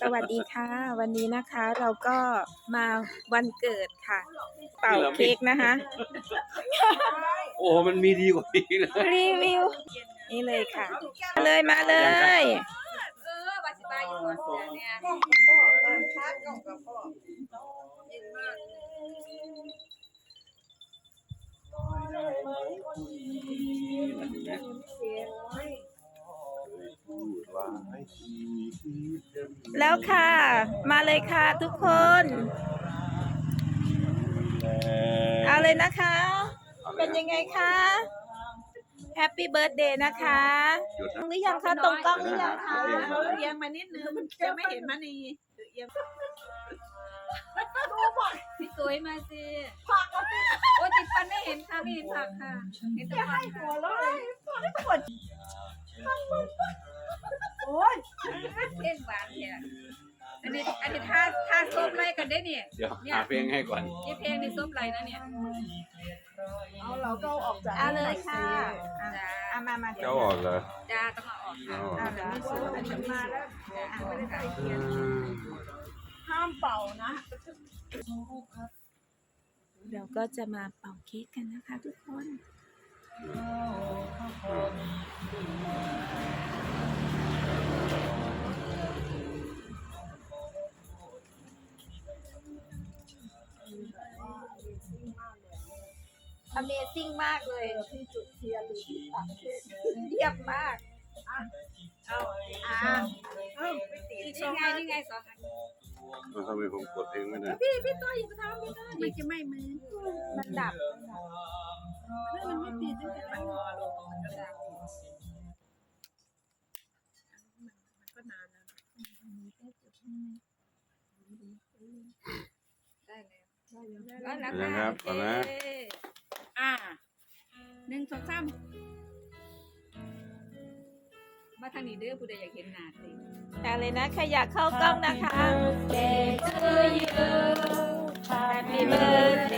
สวัสดีค่ะ วันนี้นะคะเราก็มาวันเกิดค่ะ เป่าเค้กนะคะ โอ้ มันมีดีกว่านี้นะรีวิว นี่เลยค่ะ มาเลยมาเลยเออบาสิบายอยู่ก่อนเสียเนี่ย แล้วค่ะ มาเลยค่ะทุกคน เอาเลยนะคะ เป็นยังไงคะแฮปปี้เบิร์ดเดย์นะคะหยุดตรนะงหรือยังคะตรงกล้องหรือยังคะเอียงมานิดนึงจะไม่เห็นมันนี่เอียงพี่ตุ้ยมาสิผักโอ้ติดฟันไม่เห็นค่ะไม่เห็นผักค่ะเห็นแต่ฟันหัวเลยโอ้ยเล่นหวานเนี่ยอันนี้อันนี้ท่าท่าซบไรกันได้เนี่ยเดี๋ยวหาเพลงให้ก่อนยี่เพลงในซบไรนะเนี่ยเอาเราก็ออกจากเอาเลยค่ะจ้าเอามามาเดี๋ยเจ้าวออกเลยจ้าต้องมาออกค่ะเอาออกเอาเดี๋ยวไม่สวยเดี๋ยวไม่สวยจ้าไม่ได้ค่ะอืมห้ามเป่านะเดี๋ยวก็จะมาเป่าเค้กกันนะคะทุกคน Amazing มากเลยที่จุดเทียนหรือที่ตัดเค้กเยี่ยมมากเอาอ่าเอ้านี่ไงนี่ไงสองอันมันทำไมผมกดเองไม่ได้พี่พี่ต้อยอย่าไปทำพี่ต้อยมันจะไหม้มือมันดับมันไม่ติดตั้งแต่มันงอลงมันก็ดับมันก็นานแล้ว ได้แล้วได้แล้วนะครับเอานะอ่าหนึ่งสองสามมาทางนี้เด้อผู้ใดอยากเห็นหน้าสิเอาเลยนะใครอยากเข้ากล้องนะคะ Day to you Happy birthday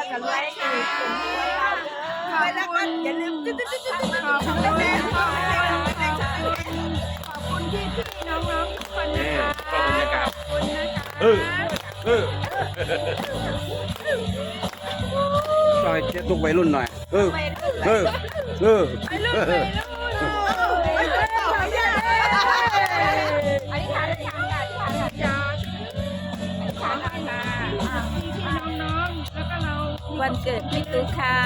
แล้วกันไว้ค่ะขอแล้วก็อย่าลืมตึ๊ดตึ๊ดตึ๊ดตึ๊ดตึ๊ดขอบคุณแม่ขอบคุณพี่พี่น้องๆทุกคนนี่นะคะขอบรรยากาศขอบคุณนะคะเออเออซอยเจ๊ตุกวัยรุ่นหน่อย เออ เออ เออ วันเกิดพี่ตุ๊กค่ะ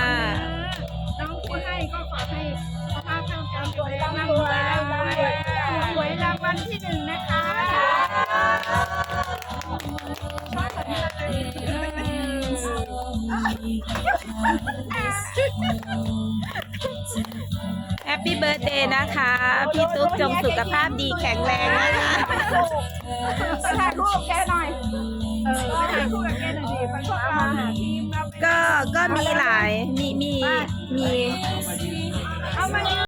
น้องผู้ให้ก็ขอให้สุขภาพร่างกายแข็งแรงร่ำรวยร่ำรวยหวยรางวัลที่หนึ่งนะคะแฮปปี้เบิร์ดเดย์นะคะ พี่ตุ๊กจงสุขภาพดีแข็งแรงนะคะไปถ่ายรูปกับแกหน่อย เออไปถ่ายรูปกับแกหน่อยดิไปพวกเราหาที็มีหลาย มีมีมี เอามา